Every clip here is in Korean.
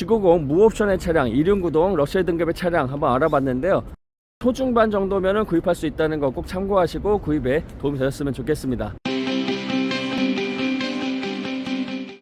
G90 무옵션의 차량, 이륜구동 러시아 등급의 차량 한번 알아봤는데요. 초중반 정도면은 구입할 수 있다는 거 꼭 참고하시고 구입에 도움이 되셨으면 좋겠습니다.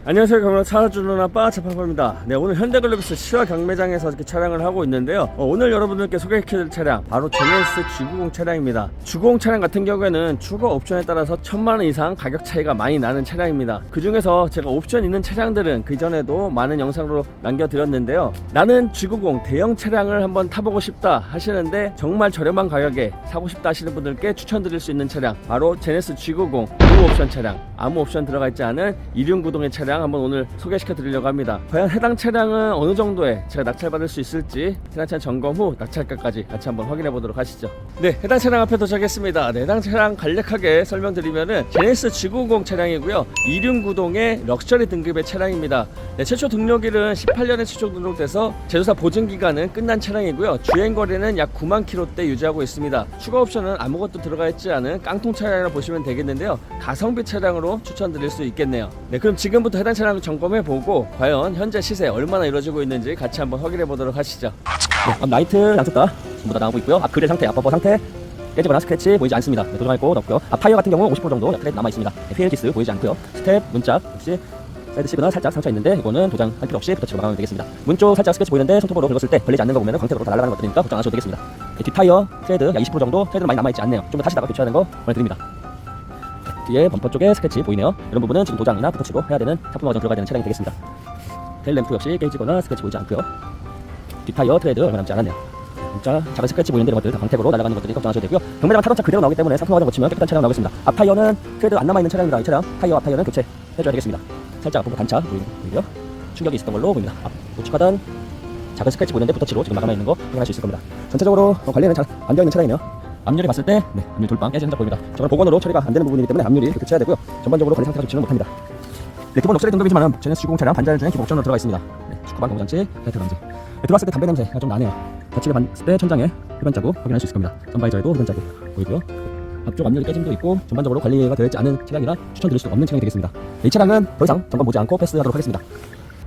안녕하세요. 경로 차주는 아빠 차파파입니다. 네, 오늘 현대글로비스 시화 경매장에서 이렇게 촬영을 하고 있는데요. 어, 오늘 여러분들께 소개해드릴 차량 바로 제네시스 G90 차량입니다. G90 차량 같은 경우에는 추가 옵션에 따라서 천만 원 이상 가격 차이가 많이 나는 차량입니다. 그 중에서 제가 옵션 있는 차량들은 그 전에도 많은 영상으로 남겨드렸는데요. 나는 G90 대형 차량을 한번 타보고 싶다 하시는데 정말 저렴한 가격에 사고 싶다 하시는 분들께 추천드릴 수 있는 차량 바로 제네시스 G90 무옵션 차량 아무 옵션 들어가 있지 않은 이륜 구동의 차량 한번 오늘 소개시켜 드리려고 합니다. 과연 해당 차량은 어느 정도에 제가 낙찰받을 수 있을지 차량 점검 후 낙찰가까지 같이 한번 확인해 보도록 하시죠. 네, 해당 차량 앞에 도착했습니다. 네, 해당 차량 간략하게 설명드리면은 제네시스 G90 차량이고요. 이륜 구동의 럭셔리 등급의 차량입니다. 네, 최초 등록일은 18년에 최초 등록돼서 제조사 보증 기간은 끝난 차량이고요. 주행 거리는 약 9만 킬로대 유지하고 있습니다. 추가 옵션은 아무것도 들어가 있지 않은 깡통 차량이라 보시면 되겠는데요. 가성비 차량으로 추천드릴 수 있겠네요. 네, 그럼 지금부터 해당 차량을 점검해 보고 과연 현재 시세 얼마나 이루어지고 있는지 같이 한번 확인해 보도록 하시죠. 네, 앞 라이트 양쪽 다 전부 다 나오고 있고요. 앞 그릴 상태, 앞 버퍼 상태 깨지거나 스크래치 보이지 않습니다. 네, 도전할 곳 없고요. 앞 타이어 같은 경우 50% 정도 트랙 남아 있습니다. 네, 피엘 기스 보이지 않고요. 스텝, 문짝 역시 사이드 시그널 살짝 상처 있는데 이거는 도장 할 필요 없이 부터치로 마감하면 되겠습니다. 문쪽 살짝 스크래치 보이는데 손톱으로 긁었을 때 걸리지 않는 거 보면 광택으로 다 날아가는 것들이니까 걱정 안 하셔도 되겠습니다. 네, 뒷 타이어 트레드 약 20% 정도 트레드 많이 남아 있지 않네요. 좀더 타시다가 교체하는 거 권해드립니다. 네, 뒤에 범퍼 쪽에 스크래치 보이네요. 이런 부분은 지금 도장이나 부터치로 해야 되는 상품 과정 들어가야 되는 차량이 되겠습니다. 테일 램프 역시 깨지거나 스크래치 보이지 않고요. 뒷 타이어 트레드 얼마 남지 않았네요. 진짜 작은 스크래치 보이는데 이런 것들 다 광택으로 날아가는 것들이 걱정하셔도 되고요. 경매장 타던 차 그대로 나오기 때문에 상품 과정 거치면 깨끗한 차량 나오겠습니다. 앞 타이어는 트레드 안 남아 있는 차량입니다. 이 차량 타이어 앞 타이어는 교체 해줘야 되겠습니다. 살짝 앞부분 단차 보이- 보이고요. 충격이 있었던 걸로 보입니다. 앞 우측 하단 작은 스크래치 보이는데 부터치로 지금 마감해 있는 거 확인할 수 있을 겁니다. 전체적으로 어, 관리는 잘 안 되어 있는 차량이네요. 앞유리 봤을 때 네, 앞유리 돌빵 깨진 흔적 보입니다. 저건 복원으로 처리가 안 되는 부분이기 때문에 앞유리 교체해야 되고요. 전반적으로 관리 상태가 좋지는 못합니다. 네, 기본 럭셔리 등급이지만 제네스 60 차량 반자율 중에 기본 옵션으로 들어가 있습니다. 네, 축구반 고무장치, 라이트 방지. 네, 들어왔을 때 담배 냄새가 좀 나네요. 닫히게 봤을 때 천장에 흡연 자국 확인할 수 있을 겁니다. 선바이저에도 흡연 자국 보이고요. 앞쪽 앞유리 깨짐도 있고 전반적으로 관리가 되어 있지 않은 차량이라 추천드릴 수 없는 차량이 되겠습니다. 네, 이 차량은 더 이상 점검 보지 않고 패스하도록 하겠습니다.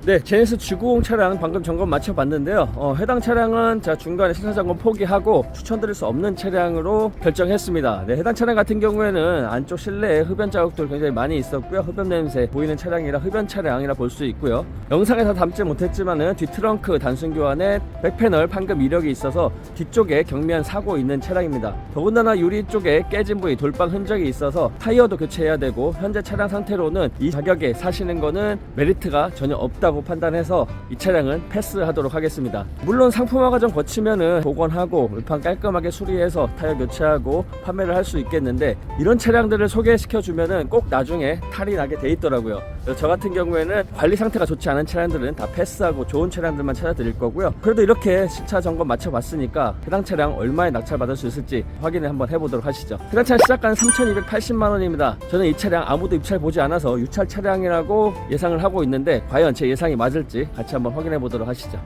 네, 제네스 G90 차량 방금 점검 마쳐봤는데요. 어, 해당 차량은 자 중간에 시사 점검 포기하고 추천드릴 수 없는 차량으로 결정했습니다. 네, 해당 차량 같은 경우에는 안쪽 실내에 흡연 자국들 굉장히 많이 있었고요. 흡연 냄새 보이는 차량이라 흡연 차량이라 볼 수 있고요. 영상에서 담지 못했지만은 뒤 트렁크 단순 교환에 백패널 판금 이력이 있어서 뒤쪽에 경미한 사고 있는 차량입니다. 더군다나 유리 쪽에 깨진 부위 돌방 흔적이 있어서 타이어도 교체해야 되고 현재 차량 상태로는 이 가격에 사시는 거는 메리트가 전혀 없다고 판단해서 이 차량은 패스하도록 하겠습니다. 물론 상품화 과정 거치면은 복원하고 울판 깔끔하게 수리해서 타이어 교체하고 판매를 할 수 있겠는데 이런 차량들을 소개시켜 주면은 꼭 나중에 탈이 나게 돼 있더라고요. 저 같은 경우에는 관리 상태가 좋지 않은 차량들은 다 패스하고 좋은 차량들만 찾아드릴 거고요. 그래도 이렇게 신차 점검 마쳐봤으니까 해당 차량 얼마에 낙찰 받을 수 있을지 확인을 한번 해보도록 하시죠. 해당 차량 시작가는 3,280만 원입니다. 저는 이 차량 아무도 입찰 보지 않아서 유찰 차량이라고 예상을 하고 있는데 과연 제 예상이 맞을지 같이 한번 확인해 보도록 하시죠.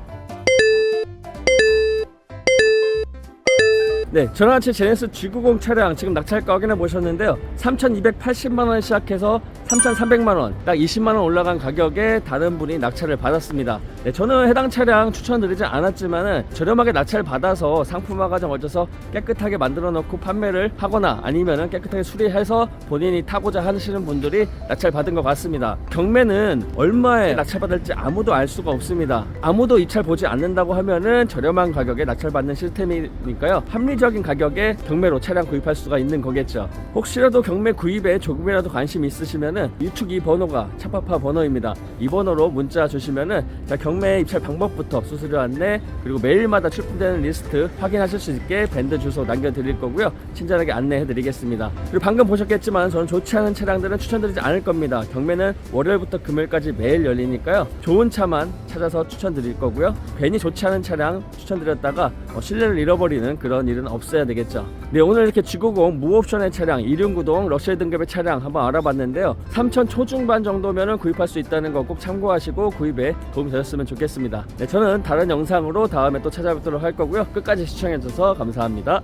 네, 전화치 제네스 G90 차량 지금 낙찰가 확인해 보셨는데요. 3,280만 원 시작해서 3,300만 원, 딱 20만 원 올라간 가격에 다른 분이 낙찰을 받았습니다. 네, 저는 해당 차량 추천드리지 않았지만은 저렴하게 낙찰 받아서 상품화 과정 거쳐서 깨끗하게 만들어 놓고 판매를 하거나 아니면은 깨끗하게 수리해서 본인이 타고자 하시는 분들이 낙찰 받은 것 같습니다. 경매는 얼마에 낙찰 받을지 아무도 알 수가 없습니다. 아무도 입찰 보지 않는다고 하면은 저렴한 가격에 낙찰 받는 시스템이니까요. 합리적 인 가격에 경매로 차량 구입할 수가 있는 거겠죠. 혹시라도 경매 구입에 조금이라도 관심 있으시면은 유축 이 번호가 차파파 번호입니다. 이 번호로 문자 주시면은 자 경매 입찰 방법부터 수수료 안내 그리고 매일마다 출품되는 리스트 확인하실 수 있게 밴드 주소 남겨드릴 거고요. 친절하게 안내해드리겠습니다. 그리고 방금 보셨겠지만 저는 좋지 않은 차량들은 추천드리지 않을 겁니다. 경매는 월요일부터 금요일까지 매일 열리니까요. 좋은 차만 찾아서 추천드릴 거고요. 괜히 좋지 않은 차량 추천드렸다가 어, 신뢰를 잃어버리는 그런 일은 없 어야 되겠죠. 네 오늘 이렇게 G90 무옵션의 차량 이륜구동 러시아 등급의 차량 한번 알아봤는데요. 3천 초중반 정도면은 구입할 수 있다는 거 꼭 참고하시고 구입에 도움이 되셨으면 좋겠습니다. 네 저는 다른 영상으로 다음에 또 찾아뵙도록 할 거고요. 끝까지 시청해주셔서 감사합니다.